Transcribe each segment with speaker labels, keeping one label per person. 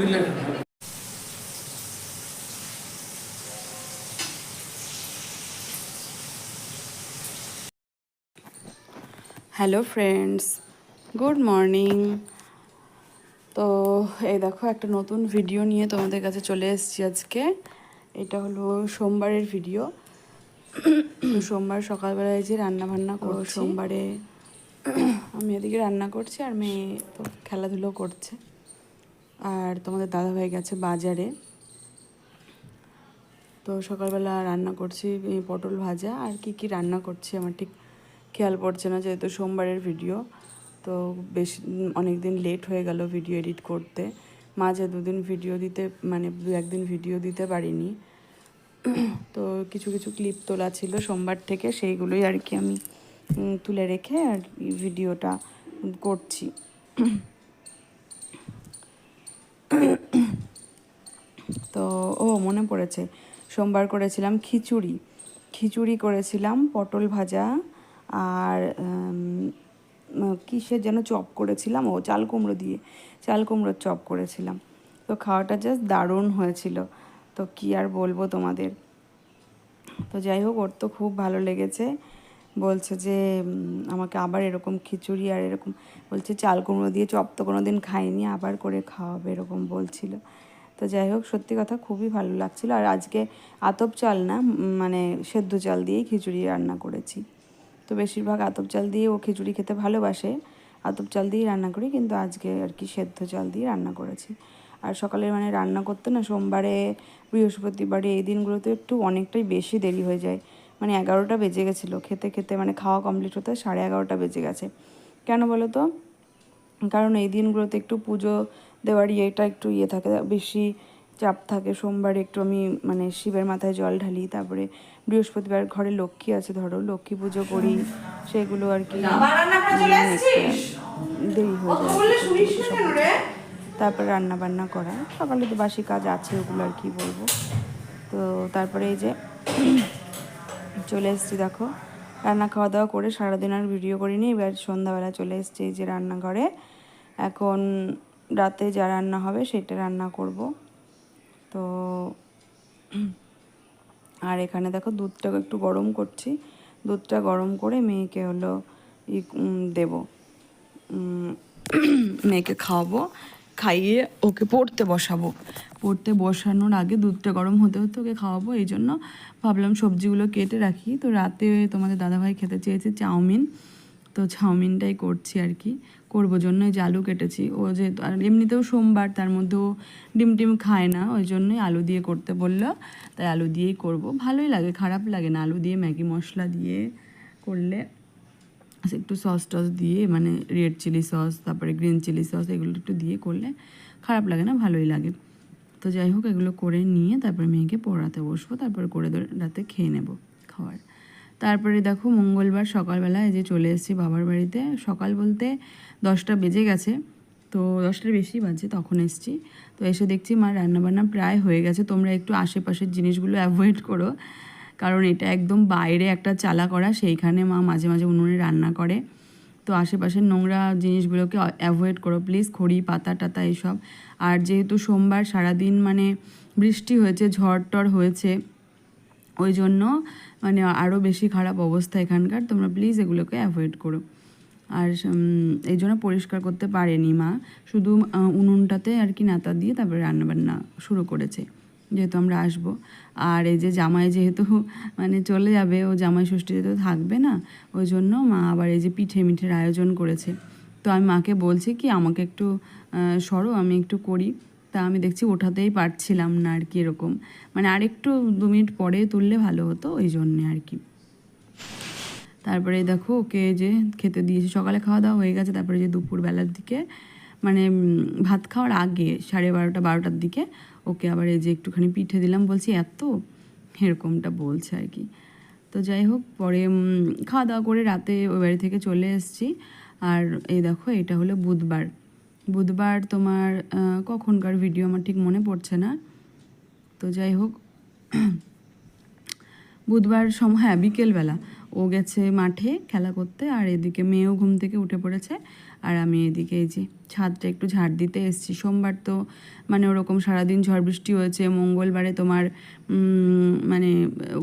Speaker 1: দিলে
Speaker 2: hello friends good morning তো এই দেখো একটা নতুন ভিডিও নিয়ে তোমাদের কাছে চলে এসেছি আজকে। এটা হলো সোমবারের ভিডিও সোমবার সকালবেলায় যে রান্না বান্না করো সোমবারে আমি এদিকে রান্না করছি আর মেয়ে তো খেলাধুলো করছে। আর তোমাদের দাদা দাদাভাই গেছে বাজারে। তো সকালবেলা রান্না করছি পটল ভাজা। আর কি কি রান্না করছি আমার ঠিক খেয়াল পড়ছে না, যেহেতু সোমবারের ভিডিও। তো বেশ অনেক দিন লেট হয়ে গেল ভিডিও এডিট করতে। মাঝে দুদিন ভিডিও দিতে মানে দু একদিন ভিডিও দিতে পারিনি। তো কিছু কিছু ক্লিপ তোলা ছিল সোমবার থেকে, সেইগুলোই আর কি আমি তুলে রেখে আর ভিডিওটা করছি। তো, ও মনে পড়েছে। সোমবার করেছিলাম খিচুড়ি। খিচুড়ি করেছিলাম পটল ভাজা আর কিসের যেন চপ করেছিলাম ও, চাল কুমড়ো দিয়ে। চাল কুমড়োর চপ করেছিলাম। তো খাওয়াটা জাস্ট দারুণ হয়েছিল। তো কি আর বলব তোমাদের? তো যাই হোক, ওর তো খুব ভালো লেগেছে। বলছে যে আমাকে আবার এরকম খিচুড়ি আর এরকম বলছে চাল কুমড়ো দিয়ে চপ তো কোনো দিন খাইনি, আবার করে খাওয়াবে এরকম বলছিল। তো যাই হোক, সত্যি কথা খুবই ভালো লাগছিল। আর আজকে আতপ চাল না মানে সেদ্ধ চাল দিয়েই খিচুড়ি রান্না করেছি। তো বেশিরভাগ আতপ চাল দিয়ে ও খিচুড়ি খেতে ভালোবাসে। আতপ চাল দিয়েই রান্না করি, কিন্তু আজকে আর কি সেদ্ধ চাল দিয়ে রান্না করেছি। আর সকালে মানে রান্না করতে না, সোমবারে, বৃহস্পতিবারে এই দিনগুলোতে একটু অনেকটাই বেশি দেরি হয়ে যায়। মানে এগারোটা বেজে গেছিল, খেতে খেতে মানে খাওয়া কমপ্লিট হতে সাড়ে এগারোটা বেজে গেছে। কেন বলো তো? কারণ এই দিনগুলোতে একটু পুজো দেওয়ার ইয়েটা একটু ইয়ে থাকে বেশি চাপ থাকে। সোমবার একটু আমি মানে শিবের মাথায় জল ঢালি তারপরে বৃহস্পতিবার ঘরে লক্ষ্মী আছে ধরো লক্ষ্মী পুজো করি সেগুলো আর কি দেরি হয়ে যায়। তারপরে রান্না বান্না করা সকালে তো বাসি কাজ আছে ওগুলো আর কি বলব। তো তারপরে এই যে চলে এসেছি দেখো রান্না খাওয়া দাওয়া করে সারাদিন আর ভিডিও করিনি এবার সন্ধ্যাবেলা চলে এসেছি এই যে রান্নাঘরে। এখন রাতে যা রান্না হবে সেটা রান্না করব। তো আর এখানে দেখো দুধটা একটু গরম করছি। দুধটা গরম করে মেয়েকে হলো ই দেবো। মেয়েকে খাওয়াবো। খাইয়ে ওকে পড়তে বসাবো। পড়তে বসানোর আগে দুধটা গরম হতে হতে ওকে খাওয়াবো। এই জন্য ভাবলাম সবজিগুলো কেটে রাখি। তো রাতে তোমাদের দাদাভাই খেতে চেয়েছে চাউমিন। তো চাউমিনটাই করছি আর কি। করব জন্য এই যে আলু কেটেছি। ও যে আর এমনিতেও সোমবার তার মধ্যেও ডিম টিম খায় না ওই জন্যই আলু দিয়ে করতে বলল। তাই আলু দিয়েই করব। ভালোই লাগে খারাপ লাগে না। আলু দিয়ে ম্যাগি মশলা দিয়ে করলে আচ্ছা, একটু সস টস দিয়ে মানে রেড চিলি সস তারপরে গ্রিন চিলি সস এগুলো একটু দিয়ে করলে খারাপ লাগে না ভালোই লাগে। তো যাই হোক এগুলো করে নিয়ে তারপরে মেয়েকে পড়াতে বসবো তারপরে করে রাতে খেয়ে নেব খাওয়ার। তারপরে দেখো মঙ্গলবার সকালবেলা এই যে চলে এসেছি বাবার বাড়িতে। সকাল বলতে দশটা বেজে গেছে, তো দশটার বেশি বাজে তখন এসছি। তো এসে দেখছি মা রান্নাবান্না প্রায় হয়ে গেছে। তোমরা একটু আশেপাশের জিনিসগুলো অ্যাভয়েড করো, কারণ এটা একদম বাইরে একটা চালা করা, সেইখানে মা মাঝে মাঝে উনুনে রান্না করে। তো আশেপাশের নোংরা জিনিসগুলোকে অ্যাভয়েড করো প্লিজ খড়ি, পাতা টাতা এইসব। আর যেহেতু সোমবার সারাদিন মানে বৃষ্টি হয়েছে, ঝড় টড় হয়েছে ওই জন্য মানে আরও বেশি খারাপ অবস্থা এখানকার, তোমরা প্লিজ এগুলোকে অ্যাভয়েড করো। আর এই জন্য পরিষ্কার করতে পারেনি মা। শুধু উনুনটাতে আর কি নাতা দিয়ে তারপরে রান্নাবান্না শুরু করেছে, যেহেতু আমরা আসব। আর এই যে জামাই যেহেতু মানে চলে যাবে, ও জামাই ষষ্ঠীতে তো থাকবে না ওই জন্য মা আবার এই যে পিঠে মিঠের আয়োজন করেছে। তো আমি মাকে বলছি কি, আমাকে একটু সরো, আমি একটু করি। তা আমি দেখছি ওঠাতেই পারছিলাম না আর কি এরকম। মানে আরেকটু দু মিনিট পরে তুললে ভালো হতো, ওই জন্যে আর কি। তারপরে দেখো ওকে যে খেতে দিয়েছি, সকালে খাওয়া দাওয়া হয়ে গেছে, তারপরে যে দুপুর বেলার দিকে মানে ভাত খাওয়ার আগে সাড়ে বারোটা, বারোটার দিকে ওকে আবার এই যে একটুখানি পিঠে দিলাম, বলছি এত? এরকমটা বলছে আর কি। তো যাই হোক, পরে খাওয়া দাওয়া করে রাতে ওই বাড়ি থেকে চলে এসেছি। আর এই দেখো, এটা হলো বুধবার। বুধবার তোমার কখনকার ভিডিও আমার ঠিক মনে পড়ছে না। তো যাই হোক, বুধবার সময় হ্যাঁ বিকেলবেলা ও গেছে মাঠে খেলা করতে আর এদিকে মেয়েও ঘুম থেকে উঠে পড়েছে আর আমি এদিকে এই যে ছাদটা একটু ঝাড় দিতে এসেছি। সোমবার তো মানে ওরকম সারাদিন ঝড় বৃষ্টি হয়েছে, মঙ্গলবারে তোমার মানে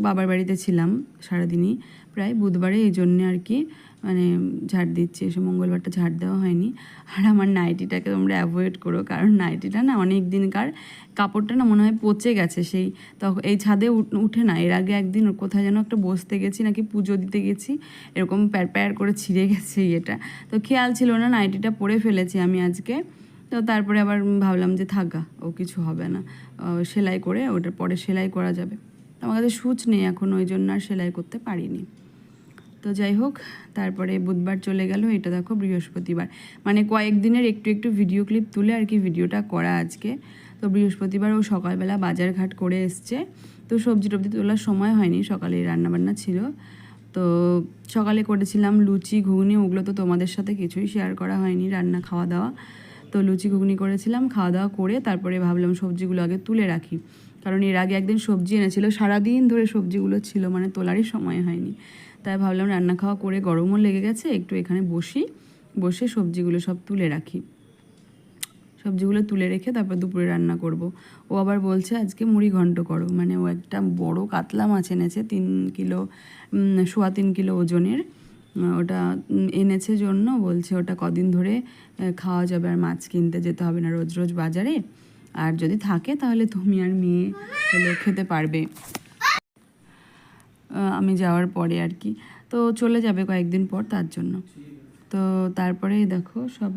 Speaker 2: বাবার বাড়িতে ছিলাম সারাদিনই। প্রায় বুধবারে এই জন্যে আর কি মানে ঝাড় দিচ্ছি, এসে মঙ্গলবারটা ঝাড় দেওয়া হয়নি। আর আমার নাইটিটাকে তোমরা অ্যাভয়েড করো, কারণ নাইটিটা না অনেক দিনকার কাপড়টা না মনে হয় পচে গেছে সেই তখন এই ছাদে উঠ- না, এর আগে একদিন কোথায় যেন একটা বসতে গেছি, নাকি পুজো দিতে গেছি, এরকম প্যার প্যার করে ছিঁড়ে গেছে ইয়েটা তো খেয়াল ছিল না নাইটিটা পরে ফেলেছি আমি আজকে। তো তারপরে আবার ভাবলাম যে থাকা ও কিছু হবে না। সেলাই করে, ওটার পরে সেলাই করা যাবে। আমার কাছে সুচ নেই এখন, ওই জন্য আর সেলাই করতে পারিনি। তো যাই হোক, তারপরে বুধবার চলে গেল, এটা দেখো বৃহস্পতিবার। মানে কয়েকদিনের একটু একটু ভিডিও ক্লিপ তুলে আর কি ভিডিওটা করা আজকে। তো বৃহস্পতিবার ও সকালবেলা বাজার ঘাট করে এসছে। তো সবজি টবজি তোলার সময় হয়নি, সকালে রান্নাবান্না ছিল। তো সকালে করেছিলাম লুচি, ঘুগনি, ওগুলো তো তোমাদের সাথে কিছুই শেয়ার করা হয়নি, রান্না খাওয়া দাওয়া তো লুচি, ঘুগনি করেছিলাম খাওয়া দাওয়া করে তারপরে ভাবলাম সবজিগুলো আগে তুলে রাখি। কারণ এর আগে একদিন সবজি এনেছিল, সারাদিন ধরে সবজিগুলো ছিল মানে তোলারই সময় হয়নি। তাই ভাবলাম রান্না খাওয়া করে গরমও লেগে গেছে, একটু এখানে বসি, বসে সবজিগুলো সব তুলে রাখি। সবজিগুলো তুলে রেখে তারপর দুপুরে রান্না করব। ও আবার বলছে, আজকে মুড়ি ঘন্ট করো। মানে ও একটা বড় কাতলা মাছ এনেছে, তিন কিলো সোয়া তিন কিলো ওজনের। ওটা এনেছে জন্য, বলছে ওটা কদিন ধরে খাওয়া যাবে আর মাছ কিনতে যেতে হবে না, রোজ রোজ বাজারে। আর যদি থাকে তাহলে তুমি আর মেয়ে খেতে পারবে। আমি যাওয়ার পরে আর কি। তো চলে যাবে কয়েকদিন পর তার জন্য। তো তারপরে দেখো সব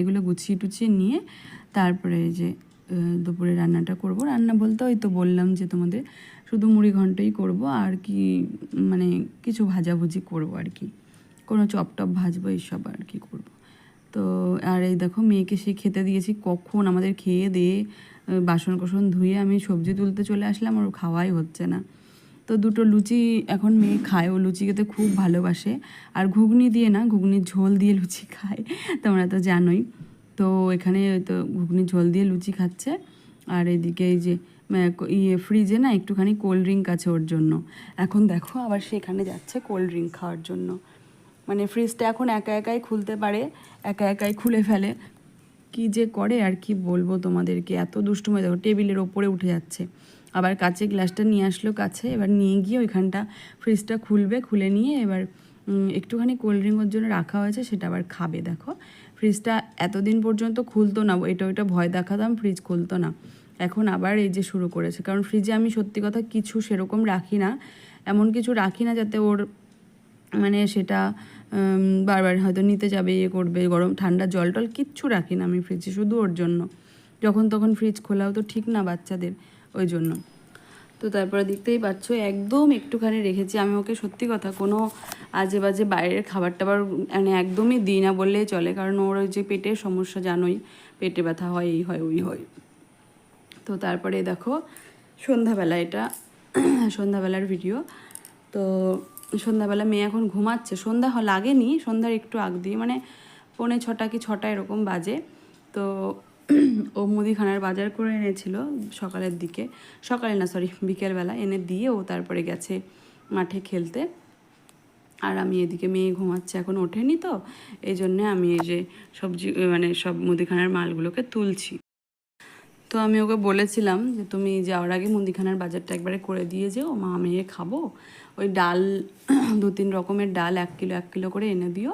Speaker 2: এগুলো গুছিয়ে টুছিয়ে নিয়ে তারপরে যে দুপুরে রান্নাটা করব। রান্না বলতে ওই তো বললাম যে তোমাদের শুধু মুড়ি ঘন্টই করব আর কি মানে কিছু ভাজাভুজি করব আর কি। কোনো চপ টপ ভাজবো এইসব আর কি করব। তো আর এই দেখো মেয়েকে সে খেতে দিয়েছি কখন? আমাদের খেয়ে দিয়ে বাসন কোসন ধুয়ে আমি সবজি তুলতে চলে আসলাম আর খাওয়াই হচ্ছে না। তো দুটো লুচি এখন মেয়ে খায়। ও লুচি খেতে খুব ভালোবাসে। আর ঘুগনি দিয়ে না, ঘুগনির ঝোল দিয়ে লুচি খায়। তোমরা তো জানোই। তো এখানে তো ঘুগনির ঝোল দিয়ে লুচি খাচ্ছে। আর এদিকে এই যে ইয়ে ফ্রিজে না একটুখানি কোল্ড ড্রিঙ্ক আছে ওর জন্য। এখন দেখো আবার সেখানে যাচ্ছে কোল্ড ড্রিঙ্ক খাওয়ার জন্য। মানে ফ্রিজটা এখন একা একাই খুলতে পারে, একা একাই খুলে ফেলে। কি যে করে আর কি বলব তোমাদেরকে? এত দুষ্টুময় দেখো, টেবিলের ওপরে উঠে যাচ্ছে। আবার কাছে গ্লাসটা নিয়ে আসলো কাছে, এবার নিয়ে গিয়ে ওইখানটা ফ্রিজটা খুলবে, খুলে নিয়ে এবার একটুখানি কোল্ড ড্রিঙ্ক ওর জন্য রাখা হয়েছে, সেটা আবার খাবে, দেখো। ফ্রিজটা এতদিন পর্যন্ত খুলতো না, এটা, ওইটা ভয় দেখাতাম ফ্রিজ খুলতো না। এখন আবার এই যে শুরু করেছে, কারণ ফ্রিজে আমি সত্যি কথা কিছু সেরকম রাখি না, এমন কিছু রাখি না যাতে ওর মানে সেটা বারবার হয়তো নিতে যাবে ইয়ে করবে, গরম, ঠান্ডা জল টল কিচ্ছু রাখি না আমি ফ্রিজে শুধু ওর জন্য। যখন তখন ফ্রিজ খোলাও তো ঠিক না বাচ্চাদের। ওই জন্য। তো তারপরে দেখতেই পাচ্ছ, একদম একটুখানি রেখেছি। আমি ওকে সত্যি কথা কোনো আজে বাজে বাইরের খাবার টাবার মানে একদমই দিই না বললেই চলে, কারণ ওর ওই যে পেটের সমস্যা জানোই, পেটে ব্যথা হয়, এই হয়, ওই হয়। তো তারপরে দেখো, সন্ধ্যাবেলা এটা, সন্ধ্যাবেলার ভিডিও। তো সন্ধ্যাবেলা মেয়ে এখন ঘুমাচ্ছে। সন্ধ্যা লাগেনি, সন্ধ্যার একটু আগ দিয়ে মানে পৌনে ছটা কি ছটা এরকম বাজে। তো ও মুদিখানার বাজার করে এনেছিল সকালের দিকে। সকালে না সরি বিকেলবেলা এনে দিয়ে ও তারপরে গেছে মাঠে খেলতে। আর আমি এদিকে মেয়ে ঘুমাচ্ছে, এখন ওঠেনি তো। এই জন্যে আমি এই যে সবজি মানে সব মুদিখানার মালগুলোকে তুলছি। তো আমি ওকে বলেছিলাম যে, তুমি যাওয়ার আগে মুদিখানার বাজারটা একবারে করে দিয়ে যেও, মা মেয়ে খাব। ওই ডাল, দু তিন রকমের ডাল এক কিলো এক কিলো করে এনে দিও,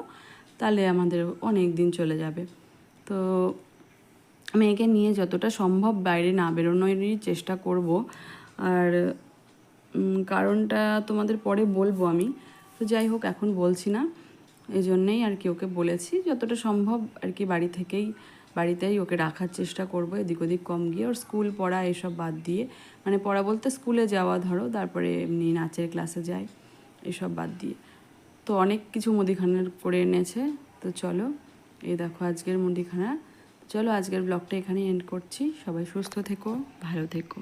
Speaker 2: তাহলে আমাদের অনেক দিন চলে যাবে। তো মেয়েকে নিয়ে যতটা সম্ভব বাইরে না বেরোনোরই চেষ্টা করব। আর কারণটা তোমাদের পরে বলব আমি। তো যাই হোক, এখন বলছি না। এই জন্যেই আর কি ওকে বলেছি, যতটা সম্ভব আর কি বাড়ি থেকেই, বাড়িতেই ওকে রাখার চেষ্টা করব, এদিক ওদিক কম গিয়ে। ওর স্কুল পড়া এসব বাদ দিয়ে মানে পড়া বলতে স্কুলে যাওয়া ধরো, তারপরে এমনি নাচের ক্লাসে যায় এসব বাদ দিয়ে। তো অনেক কিছু মুদিখানার করে এনেছে। তো চলো, এই দেখো আজকের মুদিখানা। চলো আজকের ব্লগটা এখানে এন্ড করছি। সবাই সুস্থ থেকো ভালো থেকো।